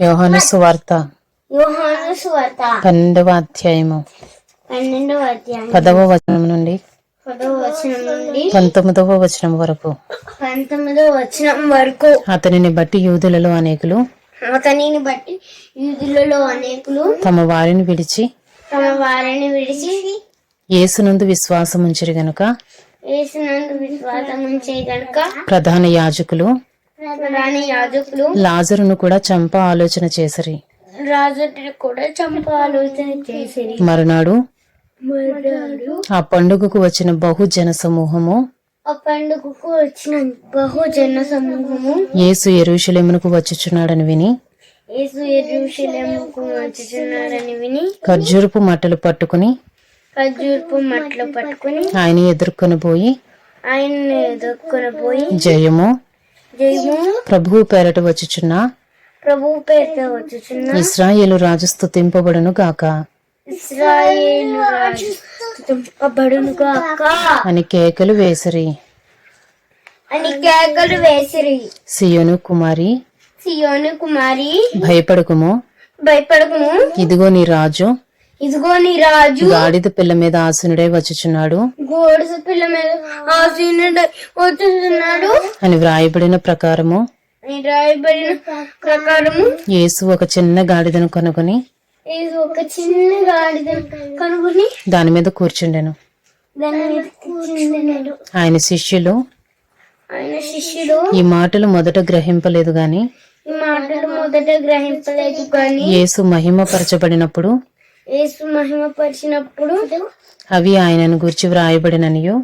యోహాను సువార్త యోహాను సువార్త పన్నెండవ అధ్యాయము పన్నెండవ అధ్యాయం పదవ వచనం నుండి పదవ వచనం నుండి పంతొమ్మిదవ వచనం వరకు పంతొమ్మిదవ వచనం వరకు అతనిని బట్టి యూదులలో అనేకులు అతనిని బట్టి యూదులలో అనేకులు తమ వారిని విడిచి తమ వారిని విడిచి యేసునందు విశ్వాసం ఉంచిరి గనుక వేసినందు విశ్వాసం ఉంచే గనుక ప్రధాన యాజకులు లాజరును కూడా చంప ఆలోచన చేసిరి. రాజుని కూడా చంప ఆలోచన చేసిరి. మరునాడు ఆ పండుగకు వచ్చిన బహుజన సమూహము ఆ పండుగకు వచ్చిన బహుజన సమూహము యేసు ఎరుషలేమునకు వచ్చుచున్నాడని విని యేసు ఎరుషలేముకు వచ్చుచున్నాడని విని ఖర్జూరపు మట్టలు పట్టుకుని ఖర్జూర్పు మట్లు పట్టుకుని ఆయన ఎదుర్కొని పోయి ఆయన్ని ఎదుర్కొని పోయి జయము ప్రభువు పేరట వచ్చుచున్న. ప్రభువు పేరుతో వచ్చుచున్న. ఇస్రాయేలు రాజు స్తుతింపబడును గాక. ఇస్రాయేలు రాజు స్తుతింపబడును గాక. అని కేకలు వేసిరి. అని కేకలు వేసిరి. సియోను కుమారి సియోను కుమారి భయపడకుము. భయపడకము. ఇదిగో నీ రాజు ఇదిగో నీ రాజు. గాడిద పిల్ల మీద ఆసునుడై వచ్చుచున్నాడు. గోడస పిల్ల మీద ఆసీనుడు వచ్చుతున్నాడు అని వ్రాయబడిన ప్రకారము అని రాయబడిన ప్రకారము యేసు ఒక చిన్న గాడిదను కనుగొని ఒక చిన్న గాడిద కనుగొని దాని మీద కూర్చుండెను. దాని మీద కూర్చున్నాడు ఆయన శిష్యులు ఆయన శిష్యుడు ఈ మాటలు మొదట గ్రహింపలేదు గాని ఈ మాటలు మొదట గ్రహించలేదు కానీ యేసు మహిమపరచబడినప్పుడు యేసు మహిమ పరిచినప్పుడు అవి ఆయనను గురించి వ్రాయబడిననియు?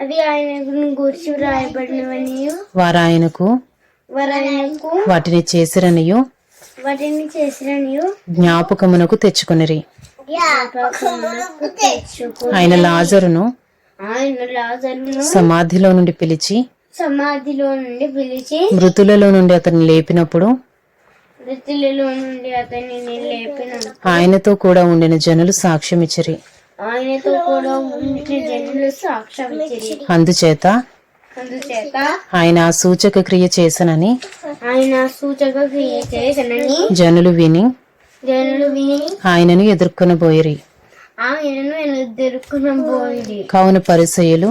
అవి ఆయన గురించి వ్రాయబడినవని వారు ఆయనకు వారు ఆయనకు వాటిని చేసిరనియు? వాటిని చేసినని జ్ఞాపకమునకు తెచ్చుకొనిరి. తెచ్చుకో ఆయన లాజరును ఆయన లాజరును సమాధిలో నుండి పిలిచి సమాధిలో నుండి పిలిచి మృతులలో నుండి అతన్ని లేపినప్పుడు మృతులలో నుండి అతనిని లేపిన ఆయనతో కూడా ఉండిన జనులు సాక్ష్యమిచ్చిరి. ఆయనతో కూడా ఉండిన జనులు సాక్ష్యం ఇచ్చిరి అందుచేత అందుచేత ఆయన ఆ సూచక క్రియ చేసనని ఆయన సూచక క్రియ చేసనని జనులు విని జనులు విని ఆయనను ఎదుర్కొనబోయిరి. ఆయనను ఎదుర్కొన పోయింది కావున పరిసయులు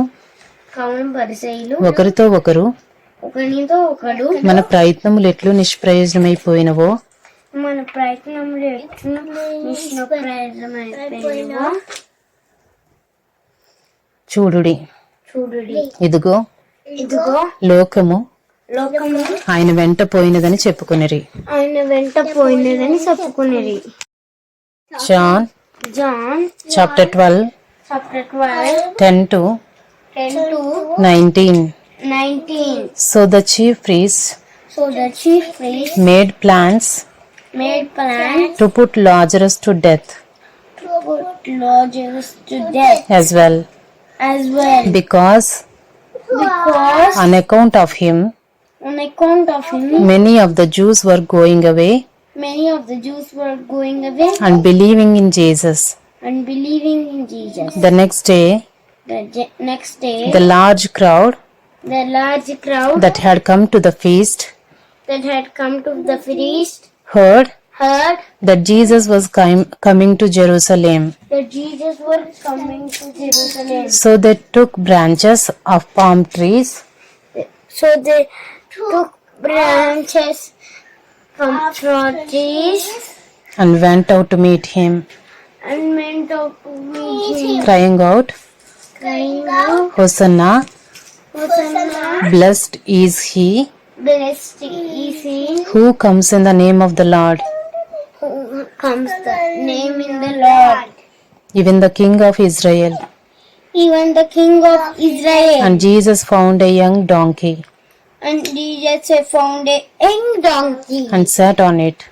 కావున పరిచయులు ఒకరితో ఒకరు ఒకడు మన ప్రయత్నములు ఎట్లు నిష్ప్రయోజనమైపోయినవో మన ప్రయత్నంలో ఎట్లు అయిపోయినవో చూడుడి. చూడుడి. ఇదిగో ఇదిగో లోకము లోకము ఆయన వెంట పోయినదని చెప్పుకొనిరి. ఆయన వెంట పోయినదని చెప్పుకునేది John John chapter twelve chapter twelve ten to ten to nineteen. 19. So the chief priest. So the chief priest made plans made plans to put Lazarus to death to put Lazarus to death as well, as well because because on account of him, on account of him many of the Jews were going away many of the Jews were going away and believing in Jesus. and believing in Jesus. The next day, The next day The large crowd the large crowd that had come to the feast that had come to the feast heard heard that Jesus was com- coming to Jerusalem. that Jesus was coming to Jerusalem. So they took branches of palm trees So they took branches from trees and went out to meet him, and went out to meet him, crying out, crying out, Hosanna, Hosanna, blessed is he blessed is he who comes in the name of the Lord, who comes the name in the Lord, even the King of Israel. even the King of Israel. And Jesus found a young donkey And Jesus found a young donkey. and sat on it,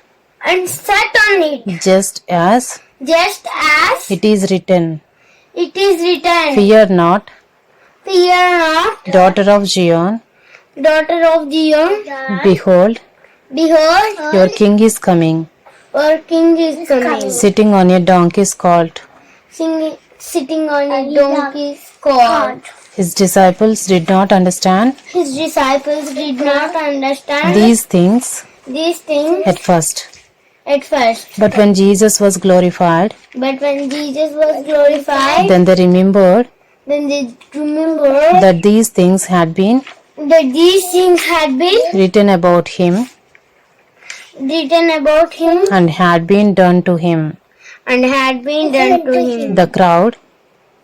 and sat on it, just as just as it is written, it is written, Fear not, Fear daughter of Zion, daughter of Zion, behold, behold, your king is coming, our King is coming, sitting on a donkey's colt. singing, sitting on a donkey's colt. His disciples did not understand His disciples did not understand these things these things at first. at first. But when Jesus was glorified, But when Jesus was glorified, then they remembered then they remember that these things had been that these things had been written about him written about him and had been done to him. and had been done to him. The crowd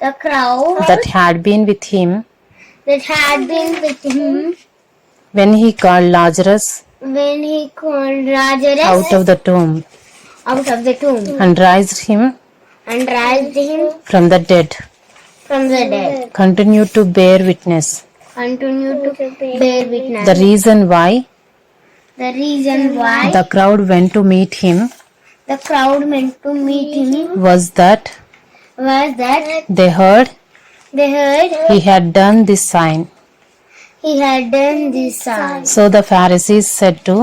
The crowd that had been with him that had been with him when he called Lazarus when he called Lazarus out of the tomb out of the tomb and raised him and raised him from the dead from the dead. continued to bear witness. Continue to bear witness. The reason why The reason why the crowd went to meet him the crowd meant to meet him was that was that they heard they heard he had done this sign. he had done this sign. So the Pharisees said to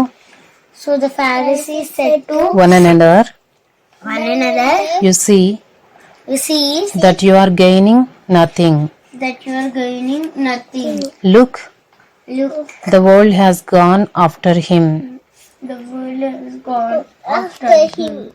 So the Pharisees said to one another, one another, You see You see that you are gaining nothing. that you are gaining nothing. Look, Look, the world has gone after him. the world has gone oh, after him.